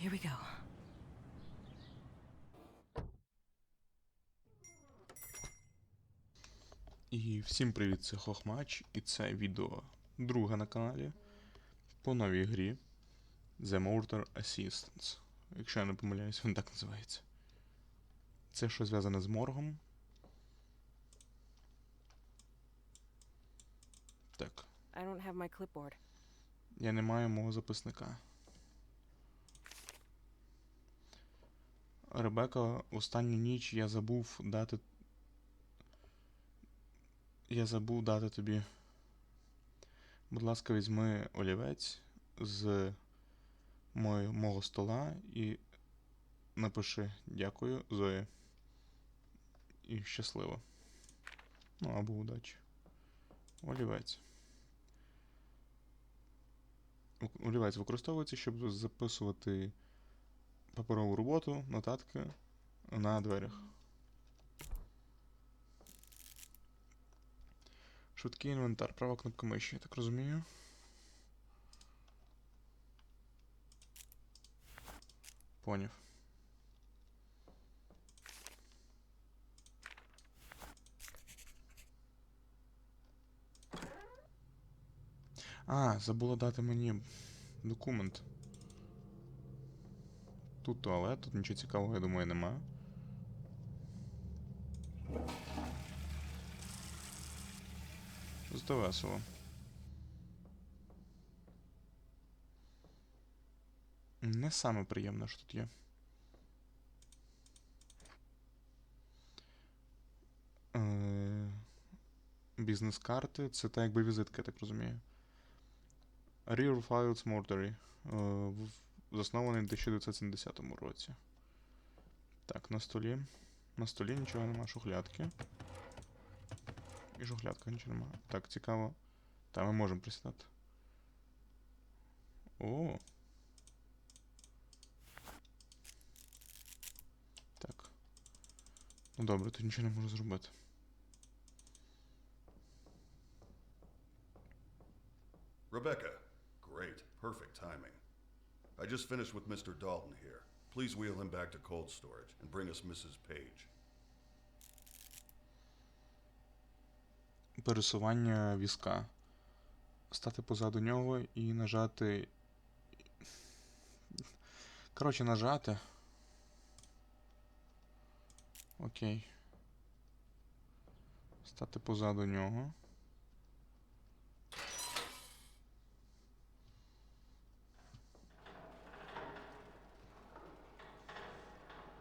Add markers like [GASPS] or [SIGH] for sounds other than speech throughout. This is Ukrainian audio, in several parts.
Here we go. І всім привіт, це Хохмач, і це відео друге на каналі по новій грі The Mortar Assistance. Якщо я не помиляюсь, він так називається. Це що зв'язане з моргом. Так, I don't have my clipboard. я не маю мого записника. Ребека, останню ніч я забув дати. Я забув дати тобі. Будь ласка, візьми олівець з мого, стола і напиши дякую, Зої. І щасливо. Ну, або удачі. Олівець. Олівець використовується, щоб записувати паперову роботу, нотатки на дверях. Швидкий інвентар, права кнопка миші, я так розумію. Поняв. А, забула дати мені документ. Тут туалет, тут нічого цікавого, я думаю, нема. Зато весело. Не саме приємне, що тут є. Е, Бізнес-карти, це так якби візитка, я так розумію. Rear Files Mortuary. Заснований в 1970 році. Так, на столі. На столі нічого нема, шухлядки. І шухлядка нічого нема. Так, цікаво. Та ми можемо присідати. О. Так. Ну добре, тут нічого не можу зробити. Just finished with Mr. Dalton here. Please wheel him back to cold storage and bring us Mrs. Page. Пересування візка. Стати позаду нього і нажати. Коротше, нажати. Окей. Стати позаду нього.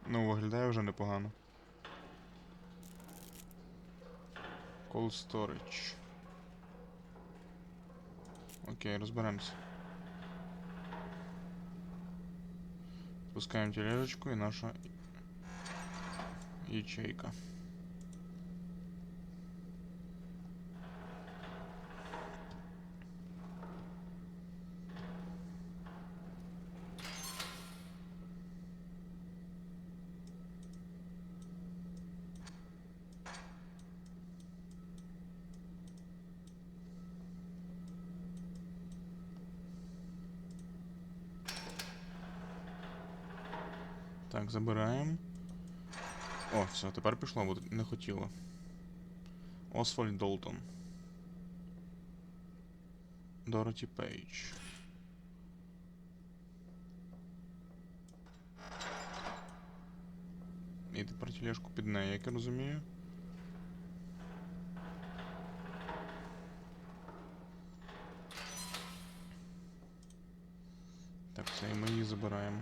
Ну, виглядає вже непогано. Cold storage. Окей, розберемося. Спускаємо тележечку і наша ячейка. забираємо. О, все, тепер пішло, бо не хотіло. Освальд Долтон. Дороті Пейдж. І тепер тележку під неї, як я розумію. Так, все, і ми її забираємо.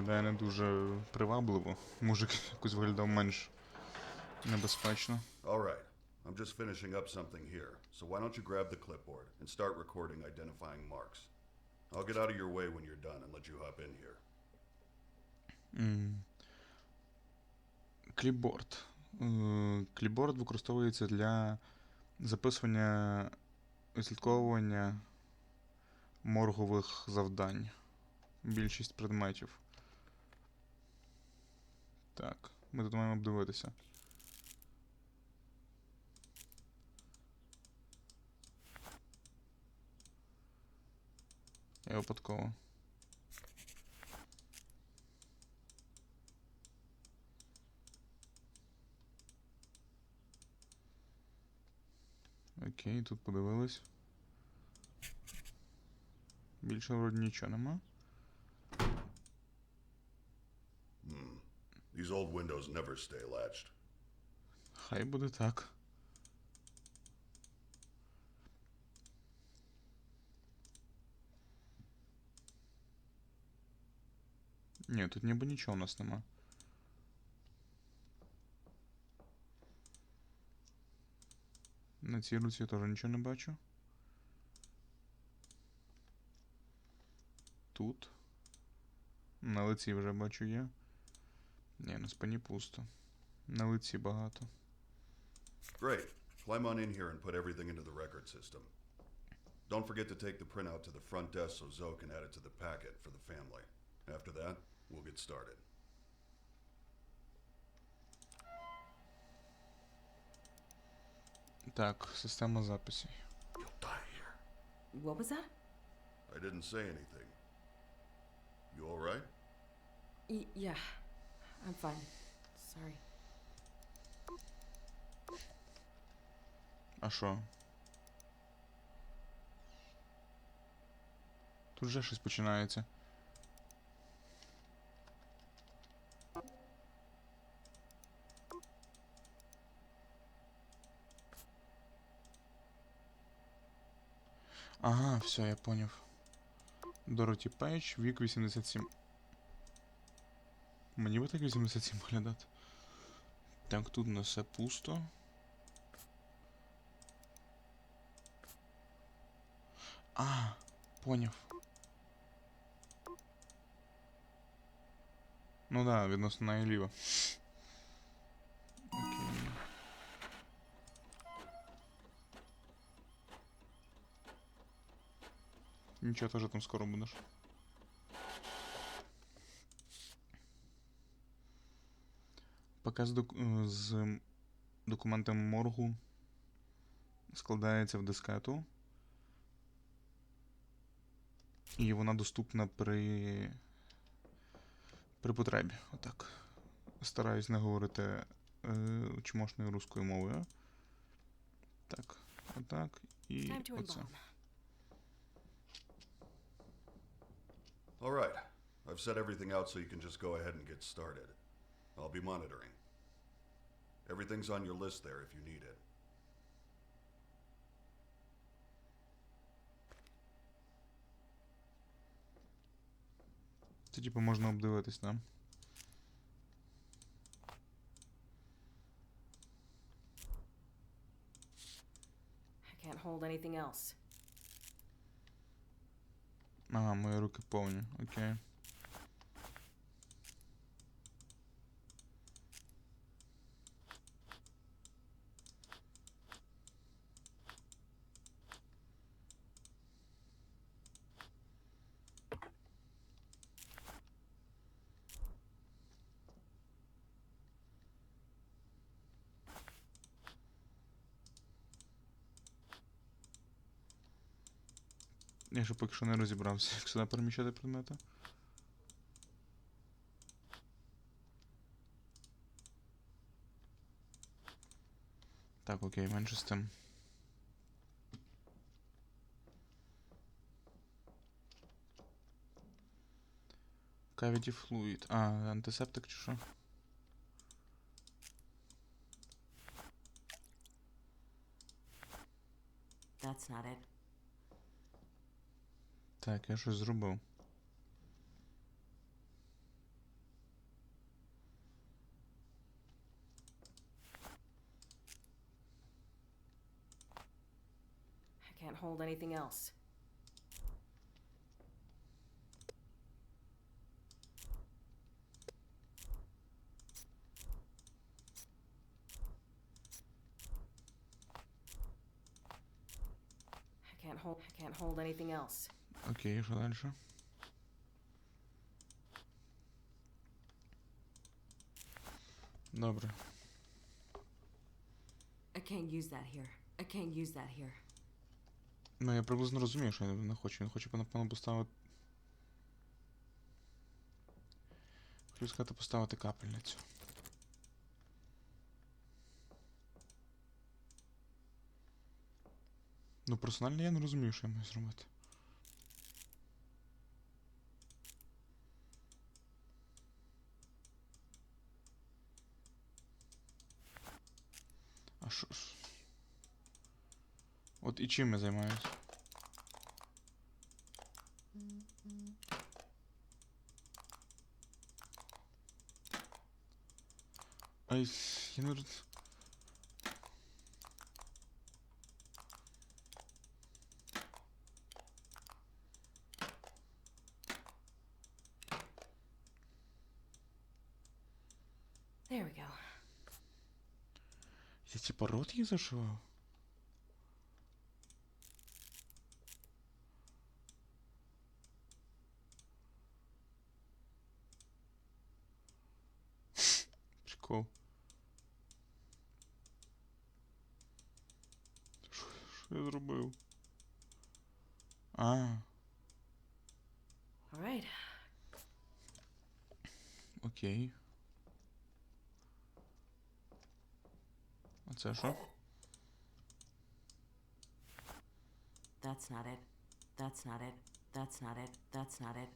Виглядає не дуже привабливо. Мужик якось виглядав менш небезпечно. All right, I'm just finishing up something here, so why don't you grab the clipboard and start recording identifying marks? I'll get out of your way when you're done and let you hop in here. М. Кліпборд. Е, Кліпборд використовується для записування відслідковування моргових завдань. Більшість предметів. Так, ми тут маємо обдивитися. Я випадково. Окей, тут подивились. Більше вроді нічого нема. These old windows never stay latched. Хай буде так. Ні, тут ніби нічого у нас нема. На цій руці я теж нічого не бачу. Тут. На лиці вже бачу є. Ні, на спині пусто. На лиці багато. Great. Climb on in here and put everything into the record system. Don't forget to take the printout to the front desk so Zoe can add it to the packet for the family. After that, we'll get started. Так, система записей. You'll die here. What was that? I didn't say anything. You all right? Y- yeah, I'm fine. Sorry. А що? Тут вже щось починається. Ага, все, я поняв. Дороті Пейдж, вік 87. Мені би так 87 виглядати. Так, тут у нас все пусто. А, поняв. Ну да, відносно неї ліво. Окей. Нічого, теж там скоро будеш. Показ док е, з документом моргу складається в дискету. І вона доступна при. при потребі. Отак. Стараюсь не говорити е, чмошною руською мовою. Так. Отак. І оце. All right. I've set everything out so you can just go ahead and get started. I'll be monitoring. Everything's on your list there if you need it. Це типу можна обдивитись, да? I can't hold anything else. Ага, мої руки повні. Окей. Я ще поки що не розібрався, як сюди переміщати предмети. Так, окей, менше з тим. Cavity fluid. А, антисептик чи що? That's not it. Так, я щось зробив. I can't hold anything else. I can't hold I can't hold anything else. Окей, що далі? Добре. I can't use that here. I can't use that here. Ну, я приблизно розумію, що він не хоче. Він хоче, напевно, поставити. Хочу сказати, поставити капельницю. Ну, персонально я не розумію, що я маю зробити. А що ж? От і чим я займаюсь? Ай, я не пород ей зашивал? Прикол. Что я зробив? А. Окей. А це що? That's not it. That's not it. That's not it. That's not it.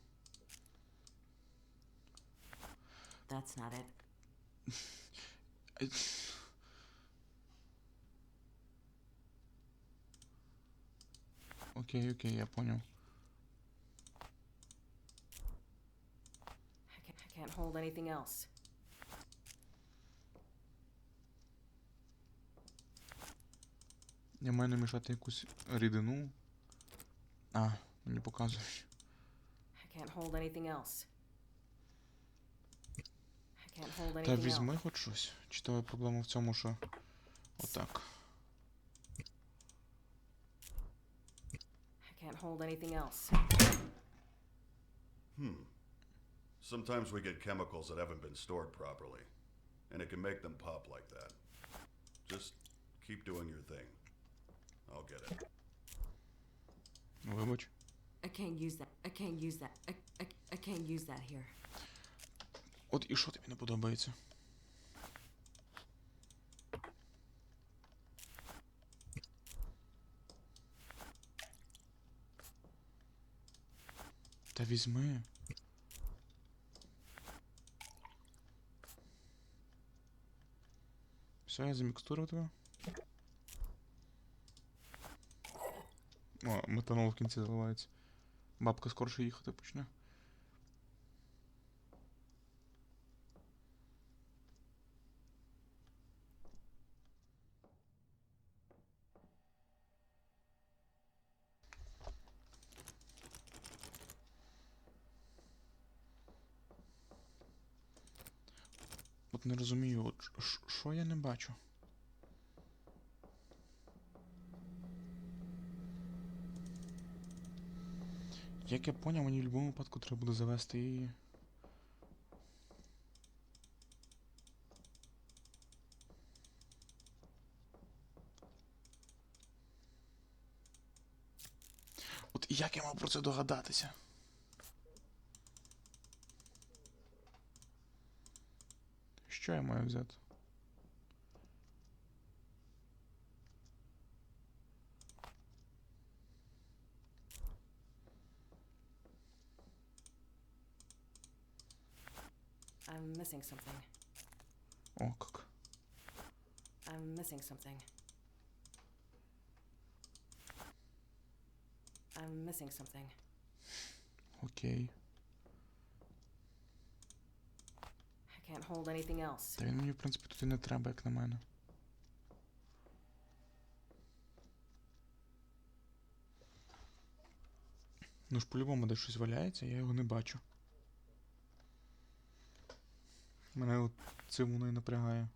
That's not it. Ай. Окей, окей, я понял. I can't, I can't hold anything else. Я маю намішати якусь рідину. А, мені показують. I can't hold anything else. I can't hold anything Та else. візьми хоч щось. Чи то проблема в цьому, що. Отак. I can't hold anything else. Hmm. Sometimes we get chemicals that haven't been stored properly, and it can make them pop like that. Just keep doing your thing. I'll get it. Вибач. I can't use that. I can't use that. I, I, I can't use that here. От і що тобі не подобається? Та візьми. Все, я замікстурив тебе. О, метанол в кінці заливається. Бабка скорше їхати почне. От не розумію, от що я не бачу. Як я поняв, мені в будь-якому випадку треба буде завести її. От як я мав про це догадатися? Що я маю взяти? I'm missing something. О, как. I'm missing something. I'm missing something. Окей. I can't hold anything else. Та він мені, в принципі, тут і не треба, як на мене. Ну ж по-любому де щось валяється, я його не бачу. Мене от це воно і напрягає.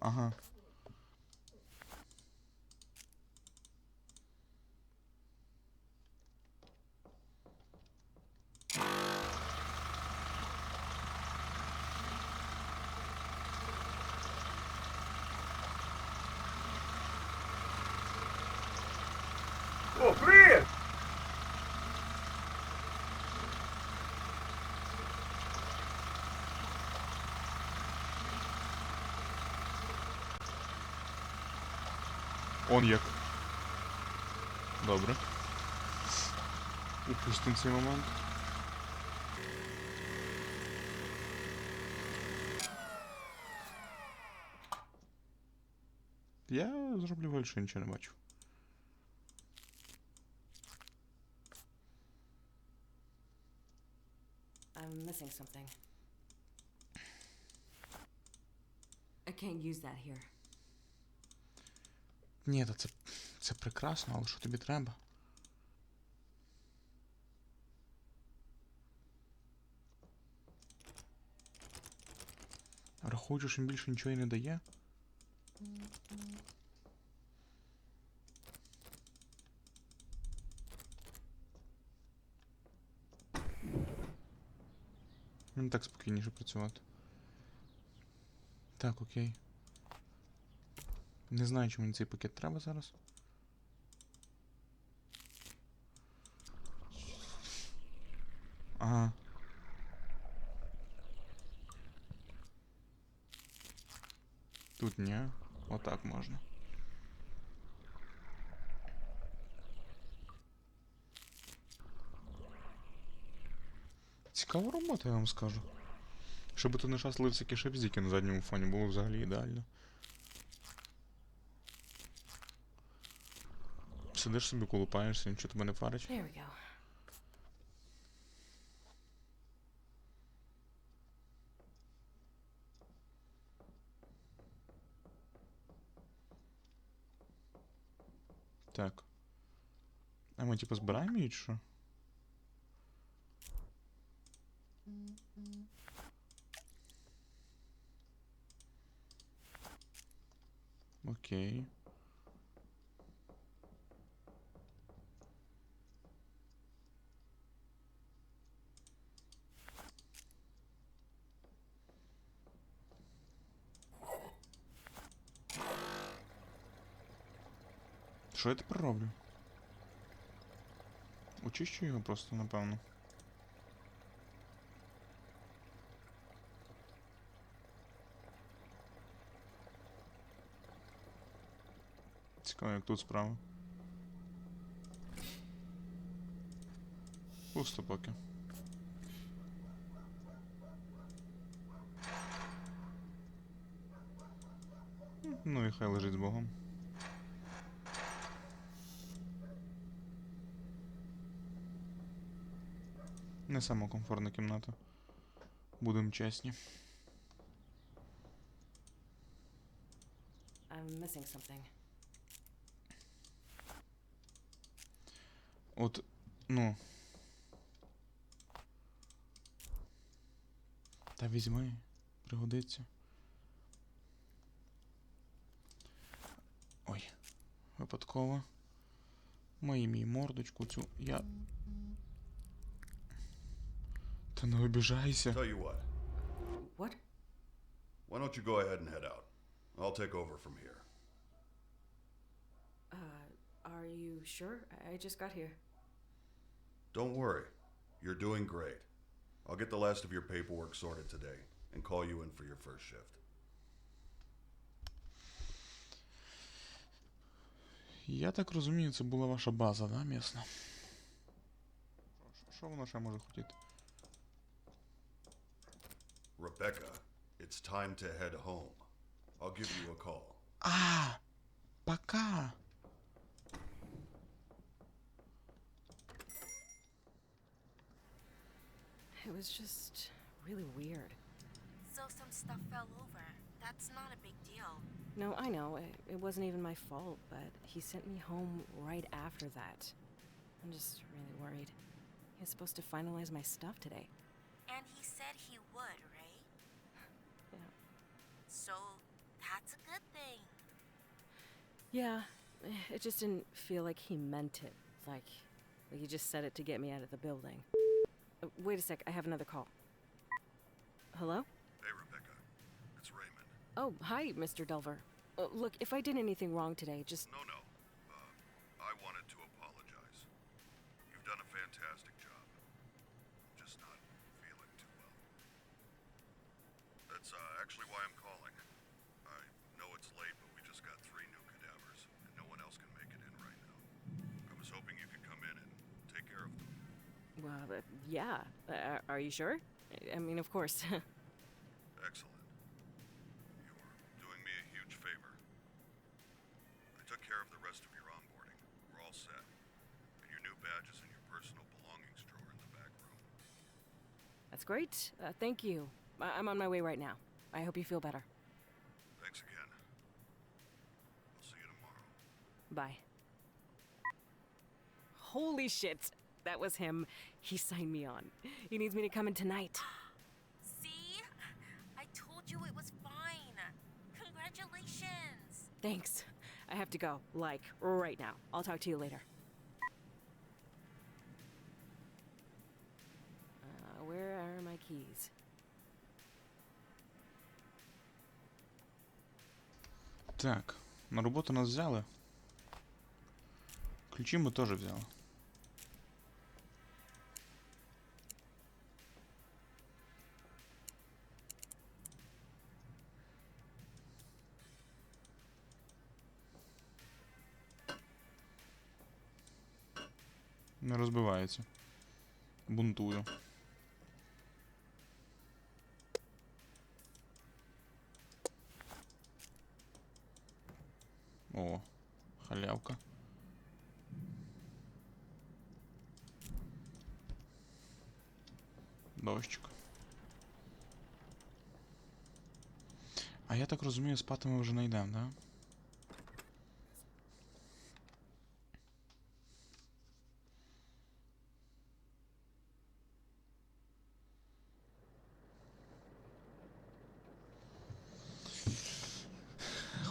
Ага. Привіт! Он як. Добре. Упустимо цей момент. Я зроблю що нічого не бачу. Something. I can't use that here. Ні, та це, це прекрасно, але що тобі треба? Рахуючи, що їм більше нічого і не дає. так спокійніше працювати. Так, окей. Не знаю, чи мені цей пакет треба зараз. Ага. Тут ні. Отак можна. Цікава робота, я вам скажу. Щоб тут не шасли всякі шепзіки на задньому фоні, було взагалі ідеально. Сидиш собі, колупаєшся, нічого тебе не парить. Так. А ми типу збираємо її чи що? Окей. Що я тепер роблю? Очищу його просто, напевно. Цікаво, як тут справа. Пусто поки. Ну і хай лежить з Богом. Не сама комфортна кімната. Будемо чесні. I'm missing something. От, ну. Та візьми, пригодиться. Ой, випадково. Мої мій мордочку цю. Я. Та не обіжайся. Tell you what, What? why don't you go ahead and head out? I'll take over from here. Uh, are you sure? I- I just got here. Don't worry, you're doing great. I'll get the last of your paperwork sorted today and call you in for your first shift. Я так розумію, це була ваша база, да, місна? Що- Що воно ще може хотіти? Rebecca, it's time to head home. I'll give you a call. А, пока. It was just really weird. So some stuff fell over. That's not a big deal. No, I know. It, it wasn't even my fault, but he sent me home right after that. I'm just really worried. He was supposed to finalize my stuff today. And he said he would, right? [SIGHS] Yeah. So that's a good thing. Yeah, it just didn't feel like he meant it. Like, like he just said it to get me out of the building. Wait a sec, I have another call. Hello? Hey, Rebecca. It's Raymond. Oh, hi, Mr. Delver. Uh, look, if I did anything wrong today, just. No, no. Uh, yeah. Uh, are you sure? I mean, of course. [LAUGHS] Excellent. You're doing me a huge favor. I took care of the rest of your onboarding. We're all set. And your new badge is in your personal belongings drawer in the back room. That's great. Uh, thank you. I- I'm on my way right now. I hope you feel better. Thanks again. I'll see you tomorrow. Bye. Holy shit That was him. He signed me on. He needs me to come in tonight. [GASPS] See? I told you it was fine. Congratulations. Thanks. I have to go. Like, right now. I'll talk to you later. Uh, where are my keys? Так, на роботу нас взяли. Ключі ми теж взяли. Не розбивається. Бунтую. О, халявка. Дощик. А я так розумію, спати ми вже не йдемо, да?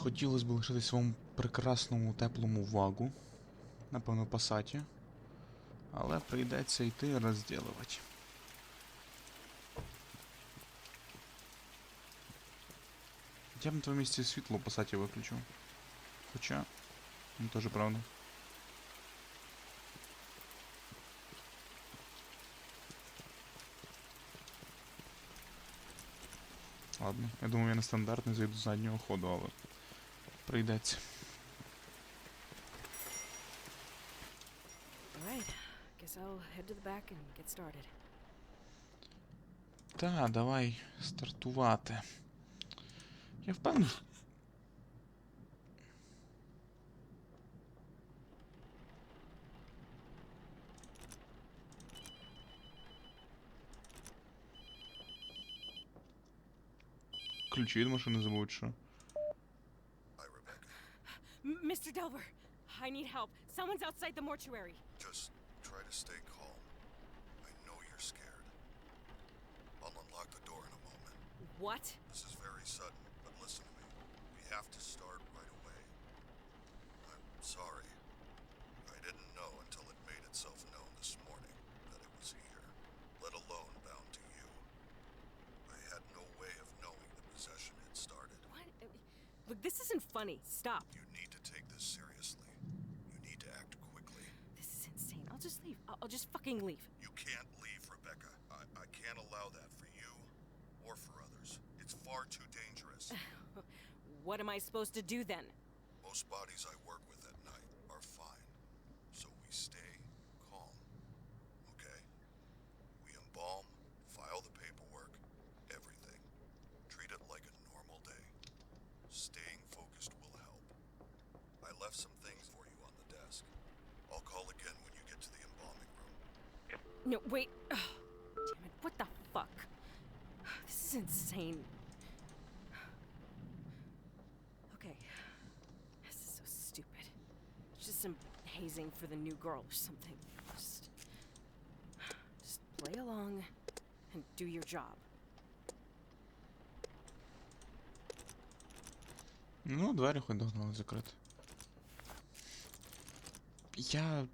Хотілося б лишитись в своєму прекрасному теплому вагу, напевно, пасаті. Але прийдеться йти розділувати. Я б на твоєму місці світло пасаті виключив. Хоча, ну теж правда. Ладно, я думаю, я нестандартний зайду з заднього ходу, але прийдеться. Guess I'll head to the back and get started. Та, давай стартувати. Я впевнений. Ключі від машини забудь, що. Hi, Rebecca. M- Mr. Delver, I need help. Someone's outside the mortuary. Just try to stay calm. I know you're scared. I'll unlock the door in a moment. What? This is very sudden, but listen to me. We have to start right away. I'm sorry. I didn't know until it made itself known this morning that it was here, let alone bound to you. I had no way of knowing the possession had started. What? Look, this isn't funny. Stop. You need to take this seriously. You need to act quickly. This is insane. I'll just. I'll, I'll just fucking leave. You can't leave, Rebecca. I, I can't allow that for you or for others. It's far too dangerous. [SIGHS] What am I supposed to do then? Most bodies I work with at night are fine, so we stay calm. Okay? We embalm, file the paperwork, everything. Treat it like a normal day. Staying focused will help. I left some things for you on the desk. I'll call again when you get to the embalming room. No, wait. Ugh. Damn it. What the fuck? This is insane. Okay. This is so stupid. It's just some hazing for the new girl or something. Just. Just play along and do your job. Ну, двері хоч догнали закрити. Я.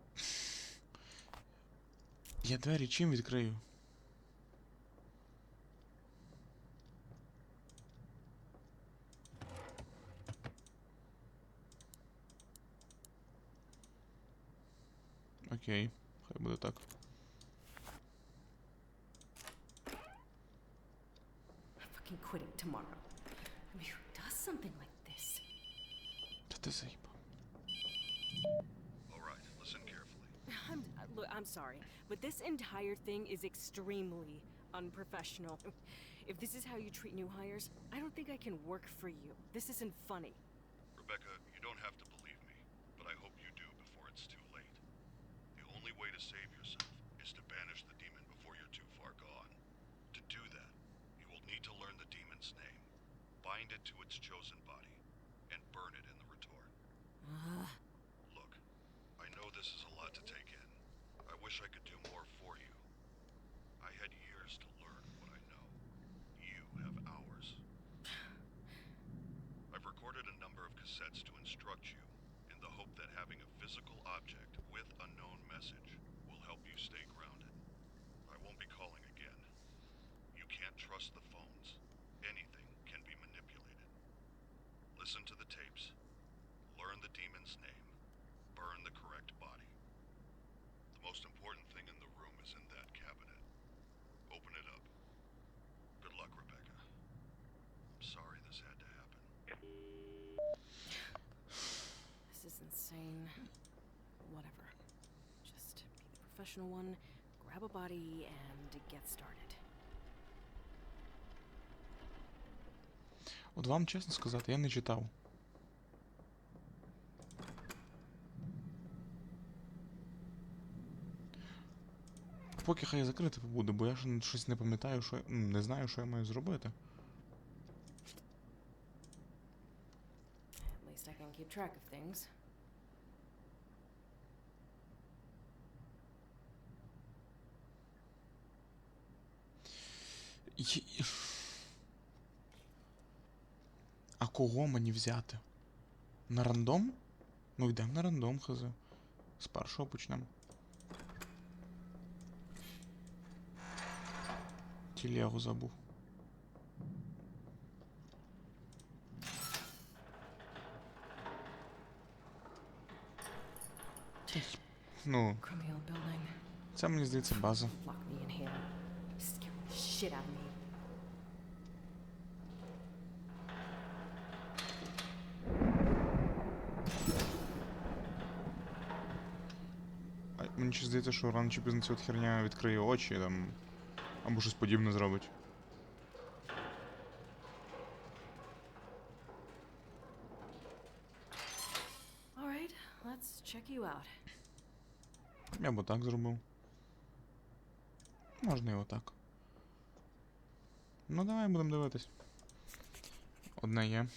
Я двері чим відкрию? Окей. Хай буде так. I'm fucking quitting tomorrow. I mean, who does something like this? Та ти заїбав. Look. I'm sorry, but this entire thing is extremely unprofessional. If this is how you treat new hires, I don't think I can work for you. This isn't funny. Rebecca, you don't have to believe me, but I hope you do before it's too late. The only way to save yourself is to banish the demon before you're too far gone. To do that, you will need to learn the demon's name, bind it to its chosen body, and burn it in the retort. Uh, Look, I know this is a lot to take in. I wish I could do more for you. I had years to learn what I know. You have hours. I've recorded a number of cassettes to instruct you in the hope that having a physical object with a known message will help you stay grounded. I won't be calling again. You can't trust the phones. Anything can be manipulated. Listen to the tapes. Learn the demon's name. Burn the correct the one, grab a body, and get started. От вам чесно сказати, я не читав. Поки хай закрите побуде, бо я ж щось не пам'ятаю, що не знаю, що я маю зробити. At least I can keep track of things. Є- А кого мені взяти? На рандом? Ну йдемо на рандом, хз. З першого почнемо. Тілегу забув. Та й- Ну, Cremiel building. це мені здається база. Lock me in here. Scare the shit out of me. Мені здається, що рано чи пізно ця от херня відкриє очі там. Або щось подібне зробить. Let's check you out. Я б так зробив. Можна і отак. Ну давай будемо дивитись. Одне є.